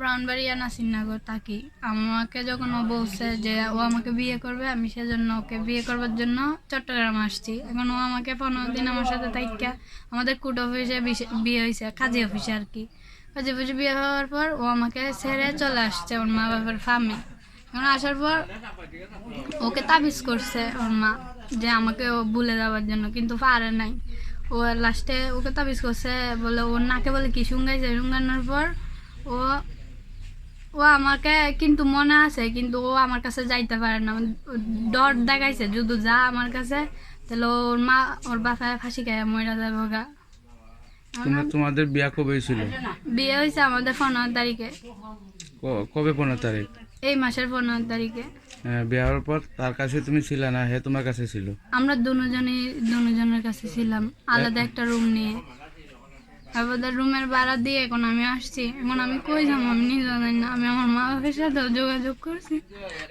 ব্রাউনবাড়িয়া নাসিরনগর থাকি। আমাকে যখন ও বলছে যে ও আমাকে বিয়ে করবে, আমি সেজন্য ওকে বিয়ে করবার জন্য চট্টগ্রাম আসছি। এখন ও আমাকে পনেরো দিন আমার সাথে থাইকা আমাদের কুট অফিসে বিয়ে হয়েছে কাজী অফিসে আর কি। কাজী অফিসে বিয়ে হওয়ার পর ও আমাকে ছেড়ে চলে আসছে ওর মা বাবার ফার্মে এখন আসার পর ওকে তাবিজ করছে ওর মা যে আমাকে ও ভুলে যাওয়ার জন্য, কিন্তু পারে নাই। ও লাস্টে ওকে তাবিজ করছে বলে ওর নাকে বলে কি শুঙ্গাইছে? শুঙ্গানোর পর ও ও আমাকে কিন্তু মনে আছে কিন্তু ও আমার কাছে যাইতে পারে না। ডর দেখাইছে যদি যা আমার কাছে তাহলে ওর মা ওর বাসায় ফাঁসি খায় মরে যাবে গা। তোমার তোমাদের বিয়া কবে ছিল বিয়ে হয়েছে আমাদের পনেরো তারিখে। কবে পনেরো তারিখ? এই মাসের পনেরো তারিখে। হ্যাঁ, বিয়ে হওয়ার পর তার কাছে তুমি ছিলে না হে তোমার কাছে ছিল? আমরা দুজনই দুজনের কাছে ছিলাম আলাদা একটা রুম নিয়ে। তারপর রুমের ভাড়া দিয়ে এখন আমি আসছি। এখন আমি কই যাব? আমি নিজে জানি না। আমি আমার মা বাবার সাথেও যোগাযোগ করছি।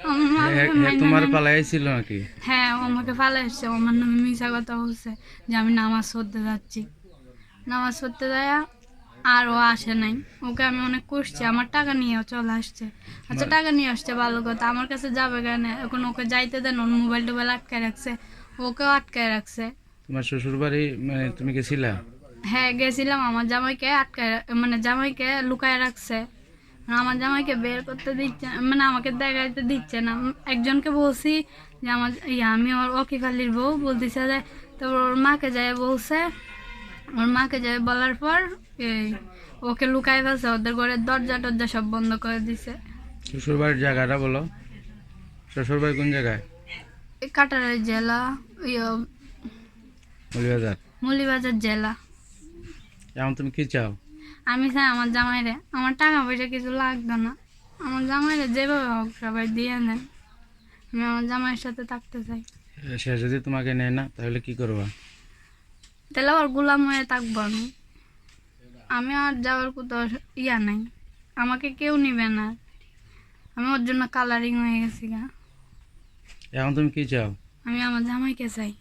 আমার মা হে- বাবা তোমার নেয় পালাই ছিল নাকি? হ্যাঁ ও আমাকে ফালে এসছে। আমার নামে মিশা কথা বলছে যে আমি নামাজ পড়তে যাচ্ছি। নামাজ পড়তে যায় আর ও আসে নাই। ওকে আমি অনেক করছি আমার টাকা নিয়েও চলে আসছে। আচ্ছা টাকা নিয়ে আসছে ভালো কথা। আমার কাছে যাবে কেন? এখন ওকে যাইতে দেন ওর মোবাইল টোবাইল আটকায় রাখছে। ওকেও আটকায় রাখছে। তোমার শ্বশুর বাড়ি মানে তুমি গেছিলা? হ্যাঁ গেছিলাম। আমার জামাইকে আটকায় মানে জামাইকে লুকায় রাখছে। মানে আমার জামাইকে বের করতে দিচ্ছে মানে আমাকে দেখাইতে দিচ্ছে না। একজনকে বলছি যে আমার আমি ওর অকিফালির বউ। বলতেছে যে তারপর ওর মাকে যায় বলছে। ওর মাকে যায় বলার পর এই ওকে লুকায় ফেলছে। ওদের ঘরের দরজা টরজা সব বন্ধ করে দিছে। শ্বশুর বাড়ির জায়গাটা বলো। শ্বশুর বাড়ি কোন জায়গায়? কাটারের জেলা ইয়ে মলিবাজার মুলিবাজার জেলা। এখন তুমি কি চাও? আমি চাই আমার জামাইরে। আমার টাকা পয়সা কিছু লাগতো না। আমার জামাইরে যেভাবে হোক সবাই দিয়ে দেন আমি আমার জামাইয়ের সাথে থাকতে চাই। সে যদি তোমাকে নেয় না তাহলে কি করবা? তাহলে আবার গোলাম হয়ে থাকব আমি। আমি আর যাওয়ার কোথাও ইয়া নাই। আমাকে কেউ নিবে না। আমি ওর জন্য কালারিং হয়ে গেছি গা। এখন তুমি কি চাও? আমি আমার জামাইকে চাই।